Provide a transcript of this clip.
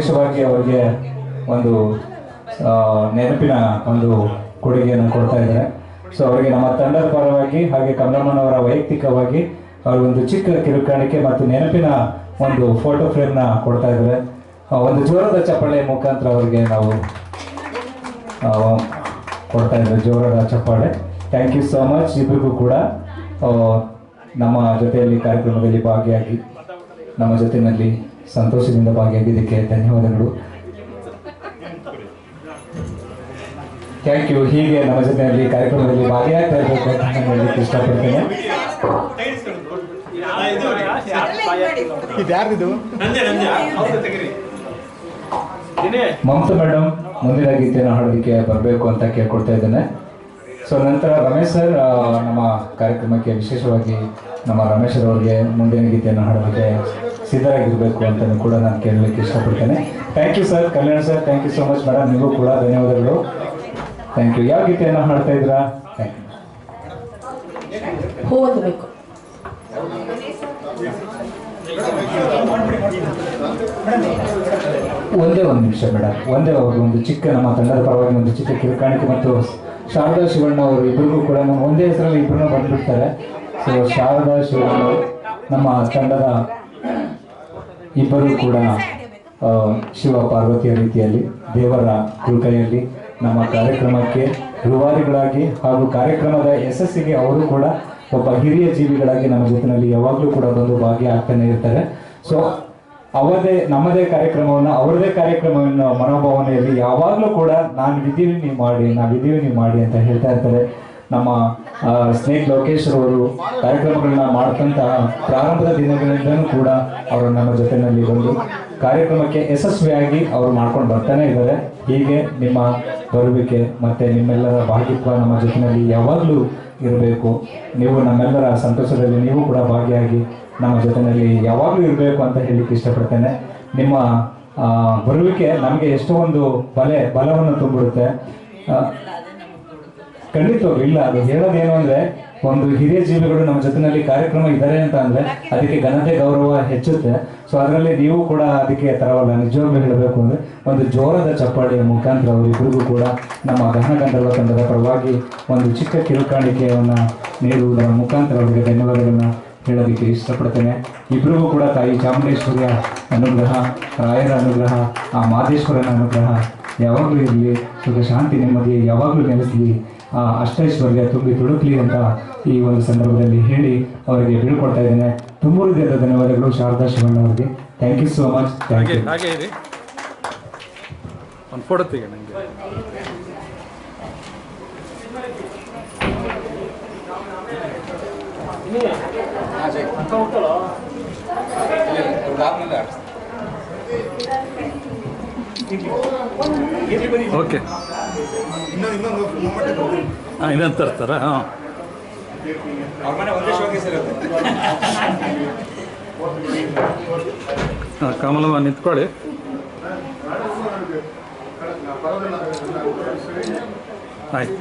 ವಿಶೇಷವಾಗಿ ಅವರಿಗೆ ಒಂದು ನೆನಪಿನ ಒಂದು ಕೊಡುಗೆಯನ್ನು ಕೊಡ್ತಾ ಇದ್ದಾರೆ. ಸೊ ಅವರಿಗೆ ನಮ್ಮ ತಂಡದ ಪರವಾಗಿ ಹಾಗೆ ಕಮಲಮ್ಮನವರ ವೈಯಕ್ತಿಕವಾಗಿ ಒಂದು ಚಿಕ್ಕ ಕಿರುಕಾಣಿಕೆ ಮತ್ತು ನೆನಪಿನ ಒಂದು ಫೋಟೋ ಫ್ರೇಮ್ನ ಕೊಡ್ತಾ ಇದ್ದಾರೆ. ಒಂದು ಜೋರದ ಚಪ್ಪಾಳೆ ಮುಖಾಂತರ ಅವರಿಗೆ ನಾವು ಕೊಡ್ತಾ ಇದ್ದೇವೆ ಜೋರದ ಚಪ್ಪಾಳೆ. ಥ್ಯಾಂಕ್ ಯು ಸೋ ಮಚ್ ಇಬ್ಬರಿಗೂ ಕೂಡ ನಮ್ಮ ಜೊತೆಯಲ್ಲಿ ಕಾರ್ಯಕ್ರಮದಲ್ಲಿ ಭಾಗಿಯಾಗಿ ನಮ್ಮ ಜೊತೆಯಲ್ಲಿ ಸಂತೋಷದಿಂದ ಭಾಗಿಯಾಗಿದ್ದಕ್ಕೆ ಧನ್ಯವಾದಗಳು. ಥ್ಯಾಂಕ್ ಯು ಹೀಗೆ ನಮ್ಮ ಜೊತೆಯಲ್ಲಿ ಕಾರ್ಯಕ್ರಮದಲ್ಲಿ ಭಾಗಿಯಾಗ್ತಾ ಇರಬೇಕು ಅಂತ ನಾನು ಹೇಳಲಿಕ್ಕೆ ಇಷ್ಟಪಡ್ತೇನೆ. ಮಮತಾ ಮೇಡಮ್ ಮುಂದಿನ ಗೀತೆಯನ್ನು ಹಾಡೋದಕ್ಕೆ ಬರಬೇಕು ಅಂತ ಕೇಳ್ಕೊಳ್ತಾ ಇದ್ದೇನೆ. ಸೊ ನಂತರ ರಮೇಶ್ ಸರ್ ನಮ್ಮ ಕಾರ್ಯಕ್ರಮಕ್ಕೆ ವಿಶೇಷವಾಗಿ ನಮ್ಮ ರಮೇಶ್ ಅವರಿಗೆ ಮುಂದಿನ ಗೀತೆಯನ್ನು ಹಾಡೋದಕ್ಕೆ ಸಿದ್ಧರಾಗಿರಬೇಕು ಅಂತ ಕೂಡ ನಾನು ಕೇಳಲಿಕ್ಕೆ ಇಷ್ಟಪಡ್ತೇನೆ. Thank you sir Kalyan sir thank you so much madam ನಿಮಗೂ ಕೂಡ ಧನ್ಯವಾದಗಳು. ಥ್ಯಾಂಕ್ ಯು ಯಾವ ಗೀತೆಯನ್ನು ಹಾಡ್ತಾ ಇದ್ದೀರಾ ಓದಬೇಕು ಒಂದೇ ಒಂದು ನಿಮಿಷ ಮೇಡಮ್ ಒಂದೇ ಅವರು ಒಂದು ಚಿಕ್ಕ ನಮ್ಮ ತಂಡದ ಪರವಾಗಿ ಒಂದು ಚಿಕ್ಕ ಕಿರುಕಾಣಿಕೆ ಮತ್ತು ಶಾರದಾ ಶಿವಣ್ಣ ಅವರು ಇಬ್ಬರಿಗೂ ಕೂಡ ಒಂದೇ ಹೆಸರಲ್ಲಿ ಇಬ್ಬರನ್ನ ಬಂದ್ಬಿಡ್ತಾರೆ. ಸೊ ಶಾರದಾ ಶಿವಣ್ಣ ನಮ್ಮ ತಂಡದ ಇಬ್ಬರು ಕೂಡ ಶಿವ ಪಾರ್ವತಿಯ ರೀತಿಯಲ್ಲಿ, ದೇವರ ಕೃಪೆಯಲ್ಲಿ ನಮ್ಮ ಕಾರ್ಯಕ್ರಮಕ್ಕೆ ರೂವಾರಿಗಳಾಗಿ ಹಾಗೂ ಕಾರ್ಯಕ್ರಮದ ಯಶಸ್ಸಿಗೆ ಅವರು ಕೂಡ ಒಬ್ಬ ಹಿರಿಯ ಜೀವಿಗಳಾಗಿ ನಮ್ಮ ಜೊತೆಯಲ್ಲಿ ಯಾವಾಗಲೂ ಕೂಡ ಬಂದು ಭಾಗಿಯಾಗ್ತಾನೆ ಇರ್ತಾರೆ. ಸೊ ಅವರದೇ, ನಮ್ಮದೇ ಕಾರ್ಯಕ್ರಮವನ್ನು, ಅವರದೇ ಕಾರ್ಯಕ್ರಮವನ್ನು, ಮನೋಭಾವನೆಯಲ್ಲಿ ಯಾವಾಗಲೂ ಕೂಡ ನಾನು ಇದ್ದೀವಿ ನೀವು ಮಾಡಿ ನಾವಿದ್ದೀವಿ ನೀವು ಮಾಡಿ ಅಂತ ಹೇಳ್ತಾ ಇರ್ತಾರೆ. ನಮ್ಮ ಸ್ನೇಹಿತ ಲೋಕೇಶ್ ಅವರು ಕಾರ್ಯಕ್ರಮಗಳನ್ನ ಮಾಡ್ತಂತ ಪ್ರಾರಂಭದ ದಿನಗಳಿಂದನೂ ಕೂಡ ಅವರು ನಮ್ಮ ಜೊತೆಯಲ್ಲಿ ಬಂದು ಕಾರ್ಯಕ್ರಮಕ್ಕೆ ಯಶಸ್ವಿಯಾಗಿ ಅವರು ಮಾಡ್ಕೊಂಡು ಬರ್ತಾನೆ ಇದ್ದಾರೆ. ಹೀಗೆ ನಿಮ್ಮ ಬರುವಿಕೆ ಮತ್ತೆ ನಿಮ್ಮೆಲ್ಲರ ಭಾಗಿತ್ವ ನಮ್ಮ ಜೊತೆಯಲ್ಲಿ ಯಾವಾಗಲೂ ಇರಬೇಕು. ನೀವು ನಮ್ಮೆಲ್ಲರ ಸಂತೋಷದಲ್ಲಿ ನೀವು ಕೂಡ ಭಾಗಿಯಾಗಿ ನಮ್ಮ ಜೊತೆಯಲ್ಲಿ ಯಾವಾಗಲೂ ಇರಬೇಕು ಅಂತ ಹೇಳಲಿಕ್ಕೆ ಇಷ್ಟಪಡ್ತೇನೆ. ನಿಮ್ಮ ಬರುವಿಕೆ ನಮಗೆ ಎಷ್ಟೋ ಒಂದು ಬಲೆ, ಬಲವನ್ನು ತುಂಬಿಡುತ್ತೆ. ಖಂಡಿತವಾಗಿ ಇಲ್ಲ. ಅದು ಹೇಳೋದೇನು ಅಂದ್ರೆ ಒಂದು ಹಿರಿಯ ಜೀವಿಗಳು ನಮ್ಮ ಜೊತೆನಲ್ಲಿ ಕಾರ್ಯಕ್ರಮ ಇದ್ದಾರೆ ಅಂತ ಅಂದ್ರೆ ಅದಕ್ಕೆ ಘನತೆ ಗೌರವ ಹೆಚ್ಚುತ್ತೆ. ಸೊ ಅದರಲ್ಲಿ ನೀವು ಕೂಡ ಅದಕ್ಕೆ ತರವಲ್ಲ. ನಿಜವಾಗ್ಲೂ ಹೇಳಬೇಕು ಅಂದ್ರೆ ಒಂದು ಜೋರದ ಚಪ್ಪಾಳಿಯ ಮುಖಾಂತರ ಅವರಿಬ್ಬರಿಗೂ ಕೂಡ ನಮ್ಮ ಗಹನ ಗಂಧರ್ವ ತಂಡದ ಪರವಾಗಿ ಒಂದು ಚಿಕ್ಕ ಕಿರುಕಾಣಿಕೆಯನ್ನ ನೀಡುವುದರ ಮುಖಾಂತರ ಅವರಿಗೆ ಧನ್ಯವಾದಗಳನ್ನ ಹೇಳೋದಕ್ಕೆ ಇಷ್ಟಪಡ್ತೇನೆ. ಇಬ್ಬರಿಗೂ ಕೂಡ ತಾಯಿ ಚಾಮುಂಡೇಶ್ವರಿಯ ಅನುಗ್ರಹ, ರಾಯರ ಅನುಗ್ರಹ, ಆ ಮಾದೇಶ್ವರನ ಅನುಗ್ರಹ ಯಾವಾಗಲೂ ಇರಲಿ. ಸುಖ, ಶಾಂತಿ, ನೆಮ್ಮದಿ ಯಾವಾಗಲೂ ನೆಲೆಸಲಿ. ಅಷ್ಟೈಶ್ವರ್ಯ ತುಂಬಿ ತುಳುಕಲಿ ಅಂತ ಈ ಒಂದು ಸಂದರ್ಭದಲ್ಲಿ ಹೇಳಿ ಅವರಿಗೆ ಬೀಳ್ಕೊಡ್ತಾ ಇದ್ದೇನೆ. ತುಂಬ ಹೃದಯದ ಧನ್ಯವಾದಗಳು ಶಾರದಾ ಶಿವಣ್ಣ ಅವರಿಗೆ. Thank you so much thank you ಹಾಗೆ ಇರಿ. ಒಂದು ಫೋಟೋ ತೆಗೆ ನನಗೆ ಓಕೆ ಹಾಂ ಇನ್ನೊಂದು ತರ್ತಾರಾ? ಹಾಂ. ಹಾಂ ಕಮಲಮ್ಮ ನಿಂತ್ಕೊಳ್ಳಿ. ಆಯ್ತು.